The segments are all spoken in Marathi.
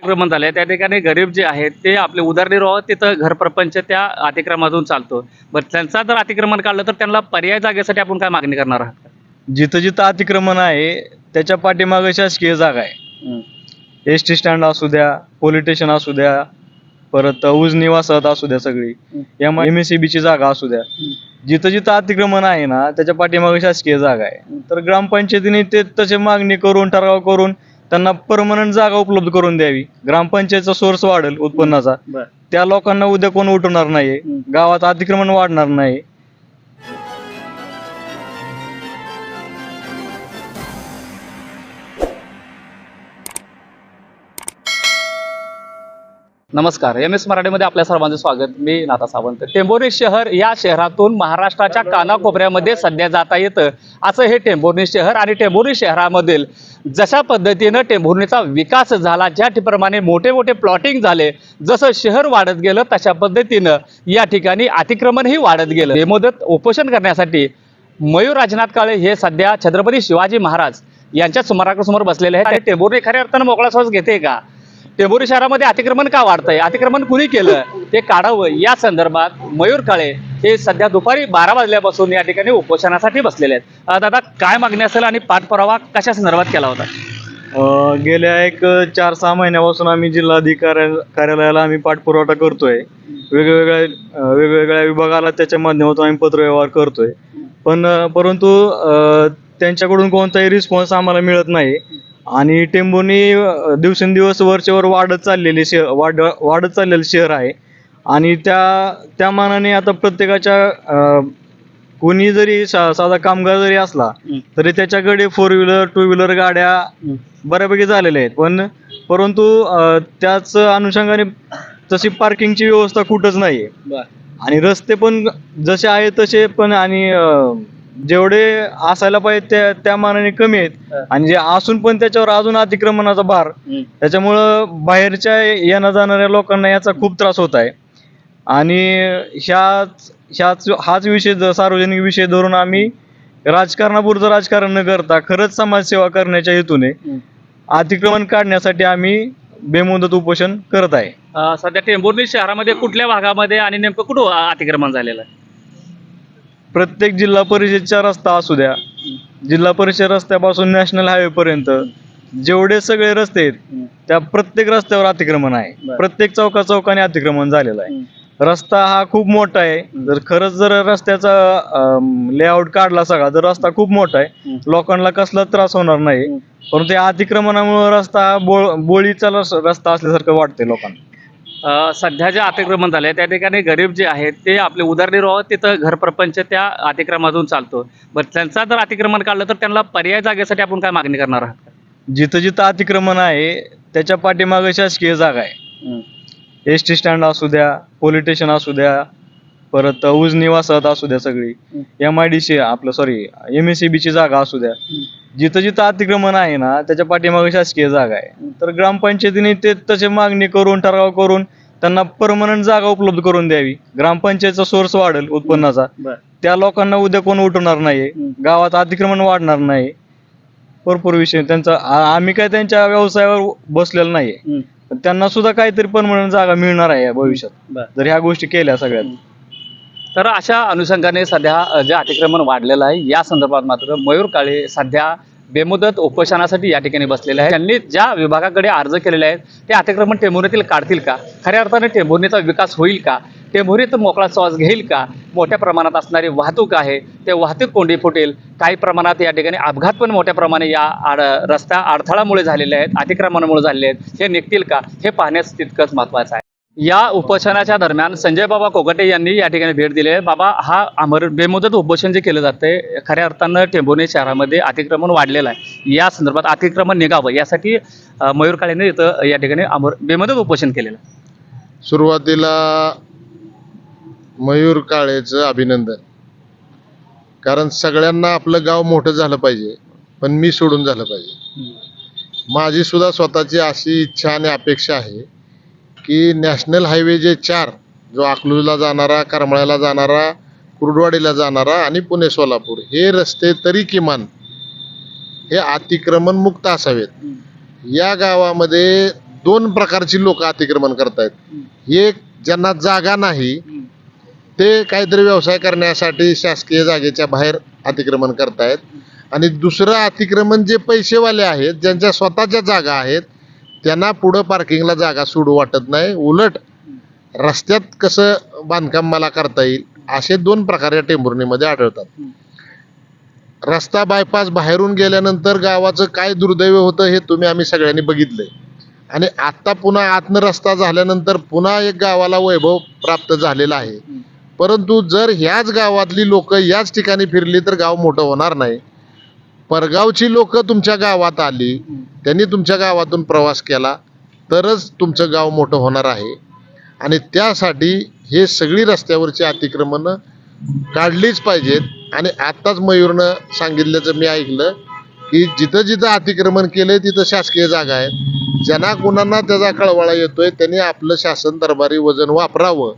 अतिक्रमण झाले त्या ठिकाणी गरीब जे आहेत ते आपले उदरनिर्वाह तिथं घर प्रपंच त्या अतिक्रमणातून चालतो. बरं त्यांचा जर अतिक्रमण काढलं तर त्यांना पर्याय जागेसाठी आपण काय मागणी करणार आहात? जिथं जिथं अतिक्रमण आहे त्याच्या पाठीमागे शासकीय जागा आहे. एस टी स्टँड असू द्या पोलीस स्टेशन असू द्या परत उजनी वसाहत असू द्या सगळी एम एम एस ची जागा असू द्या. जिथं जिथं अतिक्रमण आहे ना त्याच्या पाठीमागे शासकीय जागा आहे. तर ग्रामपंचायतीने ते तसे मागणी करून ठराव करून त्यांना परमनंट जागा उपलब्ध करून द्यावी. ग्रामपंचायतचा सोर्स वाढेल उत्पन्नाचा. बरं. त्या लोकांना उद्या कोण उठवणार नाही गावात अतिक्रमण वाढणार नाही नमस्कार. एम एस मराठीमध्ये आपल्या सर्वांचं स्वागत. मी नाथा सावंत. टेंभोर्णी शहर या शहरातून महाराष्ट्राच्या कानाकोपऱ्यामध्ये सध्या जाता येतं. असं हे टेंभोर्णी शहर आणि टेंभोर्णी शहरामधील जशा पद्धतीनं टेंभोर्णीचा विकास झाला ज्या प्रमाणे मोठे मोठे प्लॉटिंग झाले जसं शहर वाढत गेलं तशा पद्धतीनं या ठिकाणी अतिक्रमणही वाढत गेलं. हे मुदत उपोषण करण्यासाठी मयूर राजनाथ काळे हे सध्या छत्रपती शिवाजी महाराज यांच्या समोरासमोर बसलेले आहेत. आणि टेंभुर्णी खऱ्या अर्थानं मोकळा श्वास घेते का? टेंभुरी शहरामध्ये अतिक्रमण का वाढतंय? अतिक्रमण कुणी केलं? ते काढावं. या संदर्भात मयूर काळे हे सध्या दुपारी बारा वाजल्यापासून या ठिकाणी उपोषणासाठी बसलेले आहेत. दादा काय मागणी असेल आणि पाठपुरावा कशा संदर्भात केला होता? गेल्या एक चार सहा महिन्यापासून आम्ही जिल्हाधिकाऱ्या कार्यालयाला आम्ही पाठपुरवठा करतोय. वेगवेगळ्या वेगवेगळ्या विभागाला त्याच्या माध्यमातून आम्ही पत्रव्यवहार करतोय. पण परंतु त्यांच्याकडून कोणताही रिस्पॉन्स आम्हाला मिळत नाही. आणि टेंभुर्णी दिवसेंदिवस वरचेवर वाढत चाललेले शहर वाढ वाढत चाललेलं शहर आहे. आणि त्या त्या मानाने आता प्रत्येकाच्या कोणी जरी सा- साधा कामगार जरी असला तरी त्याच्याकडे फोर व्हीलर टू व्हीलर गाड्या बऱ्यापैकी झालेल्या आहेत. पण परंतु त्याच अनुषंगाने तशी पार्किंगची व्यवस्था कुठंच नाही आहे आणि रस्ते पण जसे आहेत तसे पण आणि जेवढे असायला पाहिजे त्या त्या मानाने कमी आहेत. आणि जे असून पण त्याच्यावर अजून अतिक्रमणाचा भार. त्याच्यामुळं बाहेरच्या येण्या जाणाऱ्या लोकांना याचा खूप त्रास होत आहे. आणि ह्याच ह्याच हाच विषय ज- सार्वजनिक विषय धरून आम्ही राजकारणापुरतं राजकारण न करता खरंच समाजसेवा करण्याच्या हेतूने अतिक्रमण काढण्यासाठी आम्ही बेमुदत उपोषण करत आहे. अं, सध्या टेंभुर्णी शहरामध्ये कुठल्या भागामध्ये आणि नेमकं कुठं अतिक्रमण झालेलं आहे? प्रत्येक जिल्हा परिषदचा रस्ता असू द्या जिल्हा परिषद रस्त्यापासून नॅशनल हायवे पर्यंत जेवढे सगळे रस्ते आहेत त्या प्रत्येक रस्त्यावर अतिक्रमण आहे. प्रत्येक चौका चौकाने अतिक्रमण झालेलं आहे. रस्ता हा खूप मोठा आहे. जर खरंच जर रस्त्याचा लेआउट काढला सगळा तर रस्ता खूप मोठा आहे. लोकांना कसला त्रास होणार नाही. परंतु या अतिक्रमणामुळे रस्ता हा बोळ बोळीचा रस- रस्ता असल्यासारखं वाटते लोकांना. सध्या जे अतिक्रमण झाले त्या ठिकाणी गरीब जे आहेत ते आपले उदरनिर्वाह तिथं घर प्रपंच त्या अतिक्रमणातून चालतो बरं त्यांचा जर अतिक्रमण काढलं तर त्यांना पर्याय जागेसाठी आपण काय मागणी करणार आहात? जिथं जिथं अतिक्रमण आहे त्याच्या पाठीमागे शासकीय जागा आहे. एस टी स्टँड असू द्या पोलीस स्टेशन असू द्या परत उजनी वसाहत असू द्या सगळी. एम आय डी सी आपलं सॉरी एम एस ची जागा असू द्या. जिथं जिथं अतिक्रमण आहे ना त्याच्या पाठीमागे शासकीय जागा आहे. तर ग्रामपंचायतीने ते तसे मागणी करून ठराव करून त्यांना परमनंट जागा उपलब्ध करून द्यावी. ग्रामपंचायतचा सोर्स वाढेल उत्पन्नाचा. त्या लोकांना उद्या कोण उठवणार नाही गावात अतिक्रमण वाढणार नाही. भरपूर विषय. त्यांचा आम्ही काय त्यांच्या व्यवसायावर बसलेलो नाहीये. त्यांना सुद्धा काहीतरी परमनंट जागा मिळणार आहे या भविष्यात. जर ह्या गोष्टी केल्या सगळ्यात. तर अशा अनुषंगाने सध्या जे अतिक्रमण वाढलेलं आहे या संदर्भात मात्र मयूर काळे सध्या बेमुदत उपोषणासाठी या ठिकाणी बसलेले आहे त्यांनी ज्या विभागाकडे अर्ज केलेले आहेत ते अतिक्रमण टेंभुर्णीतील काढतील का? खऱ्या अर्थाने टेंभुर्णीचा विकास होईल का? टेंभुरीत मोकळा श्वास घेईल का? मोठ्या प्रमाणात असणारी वाहतूक आहे ते वाहतूक कोंडी फुटेल. काही प्रमाणात या ठिकाणी अपघात पण मोठ्या प्रमाणे या आड रस्ता अडथळामुळे झालेले आहेत अतिक्रमणामुळे झालेले आहेत. हे निघतील का? हे पाहण्यास तितकंच महत्त्वाचं आहे. या उपोषणाच्या दरम्यान संजय बाबा कोगटे यांनी या ठिकाणी भेट दिली आहे. बाबा हा अमर बेमुदत उपोषण जे केलं जातंय खऱ्या अर्थानं टेंभुर्णी शहरामध्ये अतिक्रमण वाढलेलं आहे. या संदर्भात अतिक्रमण निघावं यासाठी मयूर काळेने इथं या ठिकाणी अमर बेमुदत उपोषण केलेलं आहे. सुरुवातीला मयूर काळेचं अभिनंदन. कारण सगळ्यांना आपलं गाव मोठं झालं पाहिजे पण मी सोडून झालं पाहिजे. माझी सुद्धा स्वतःची अशी इच्छा आणि अपेक्षा आहे की नॅशनल हायवे जे चार जो अकलूजला जाणारा करमाळ्याला जाणारा कुर्डवाडीला जाणारा आणि पुणे सोलापूर हे रस्ते तरी किमान हे अतिक्रमण मुक्त असावेत. या गावामध्ये दोन प्रकारची लोक अतिक्रमण करतायत. एक ज्यांना जागा नाही ते काहीतरी व्यवसाय करण्यासाठी शासकीय जागेच्या बाहेर अतिक्रमण करतायत. आणि दुसरं अतिक्रमण जे पैसेवाले आहेत ज्यांच्या स्वतःच्या जागा आहेत त्यांना पुढं पार्किंगला जागा सोडू वाटत नाही. उलट रस्त्यात कसं बांधकाम मला करता येईल असे दोन प्रकार या टेंभुर्णीमध्ये आढळतात. रस्ता बायपास बाहेरून गेल्यानंतर गावाचं काय दुर्दैव होतं हे तुम्ही आम्ही सगळ्यांनी बघितलंय. आणि आत्ता पुन्हा आतनं रस्ता झाल्यानंतर पुन्हा एक गावाला वैभव प्राप्त झालेला आहे. परंतु जर ह्याच गावातली लोक याच ठिकाणी फिरली तर गाव मोठं होणार नाही. परगावची लोक तुमच्या गावात आली त्यांनी तुमच्या गावातून प्रवास केला तरच तुमचं गाव मोठं होणार आहे. आणि त्यासाठी हे सगळी रस्त्यावरची अतिक्रमणं काढलीच पाहिजेत. आणि आत्ताच मयूरनं सांगितल्याचं मी ऐकलं की जिथं जिथं अतिक्रमण केलंय तिथं शासकीय जागा आहे ज्यांना कुणांना त्याचा कळवळा येतोय त्यांनी आपलं शासन दरबारी वजन वापरावं.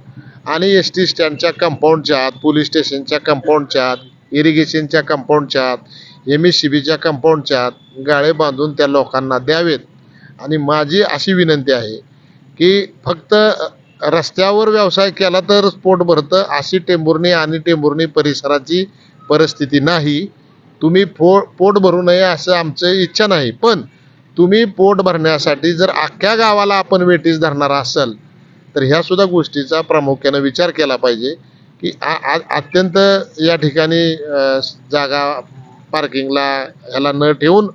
आणि एस टी स्टँडच्या कंपाऊंडच्या आत पोलीस स्टेशनच्या कंपाऊंडच्या आत इरिगेशनच्या कंपाऊंडच्या आत एम एस सी बीच्या कंपाऊंडच्या गाळे बांधून त्या लोकांना द्यावेत. आणि माझी अशी विनंती आहे की फक्त रस्त्यावर व्यवसाय केला तर पोट भरतं अशी टेंभुर्णी आणि टेंभुर्णी परिसराची परिस्थिती नाही. तुम्ही पो पोट भरू नये असं आमचं इच्छा नाही. पण तुम्ही पोट भरण्यासाठी जर अख्ख्या गावाला आपण वेटीस धरणार असाल तर ह्यासुद्धा गोष्टीचा प्रामुख्यानं विचार केला पाहिजे की आ- अत्यंत या ठिकाणी जागा पार्किंगला ह्याला न ठेवून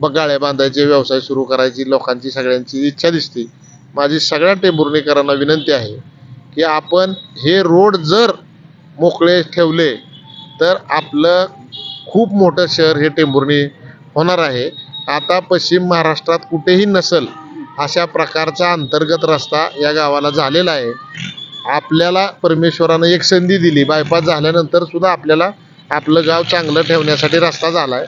ब- गाड्या बांधायचे व्यवसाय सुरू करायची लोकांची सगळ्यांची इच्छा दिसते. माझी सगळ्या टेंभुर्णीकरांना विनंती आहे की आपण हे रोड जर मोकळे ठेवले तर आपलं खूप मोठं शहर हे टेंभुर्णी होणार आहे. आता पश्चिम महाराष्ट्रात कुठेही नसल अशा प्रकारचा अंतर्गत रस्ता या गावाला झालेला आहे. आपल्याला परमेश्वरानं एक संधी दिली. बायपास झाल्यानंतर सुद्धा आपल्याला आपलं गाव चांगलं ठेवण्यासाठी रस्ता झाला आहे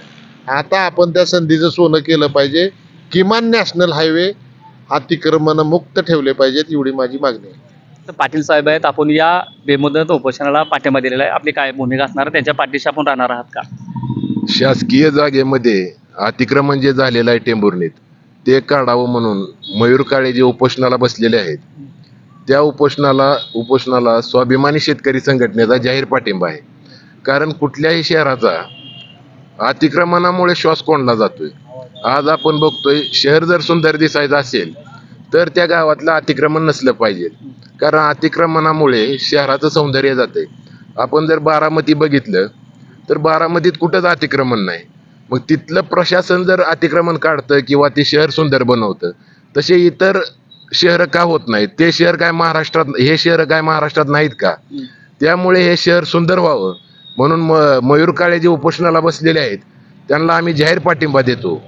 आता आपण त्या संधीचं सोनं केलं पाहिजे. किमान नॅशनल हायवे अतिक्रमण मुक्त ठेवले पाहिजेत एवढी माझी मागणी आहे. तर पाटील साहेब आहेत आपण या बेमुदत उपोषणाला पाठिंबा दिलेला आहे. आपली काय भूमिका असणार? आहे? त्यांच्या पाठीशी आपण राहणार आहात का? शासकीय जागेमध्ये अतिक्रमण जे झालेलं आहे टेंभुर्णीत ते काढावं म्हणून मयूर काळे जे उपोषणाला बसलेले आहेत त्या उपोषणाला उपोषणाला स्वाभिमानी शेतकरी संघटनेचा जाहीर पाठिंबा आहे. कारण कुठल्याही शहराचा अतिक्रमणामुळे श्वास कोंडला जातोय. आज आपण बघतोय शहर जर सुंदर दिसायचं असेल तर त्या गावातलं अतिक्रमण नसलं पाहिजे. कारण अतिक्रमणामुळे शहराचं सौंदर्य जाते आपण जर बारामती बघितलं तर बारामतीत कुठंच अतिक्रमण नाही. मग तिथलं प्रशासन जर अतिक्रमण काढतं किंवा ते शहर सुंदर बनवतं तसे इतर शहर का होत नाहीत? ते शहर काय महाराष्ट्रात हे शहर काय महाराष्ट्रात नाहीत का? त्यामुळे हे शहर सुंदर व्हावं. म्हणून म मयूर काळे जे उपोषणाला बसलेले आहेत त्यांना आम्ही जाहीर पाठिंबा देतो.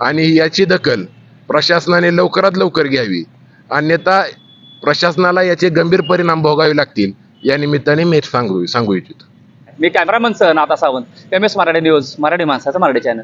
आणि याची दखल प्रशासनाने लवकरात लवकर घ्यावी. अन्यथा प्रशासनाला याचे गंभीर परिणाम भोगावे लागतील. या निमित्ताने मी सांगू सांगू इच्छितो. मी कॅमेरामन सह Nata Sawant. M S Marathi news Marathi माणसाचं मराठी चॅनल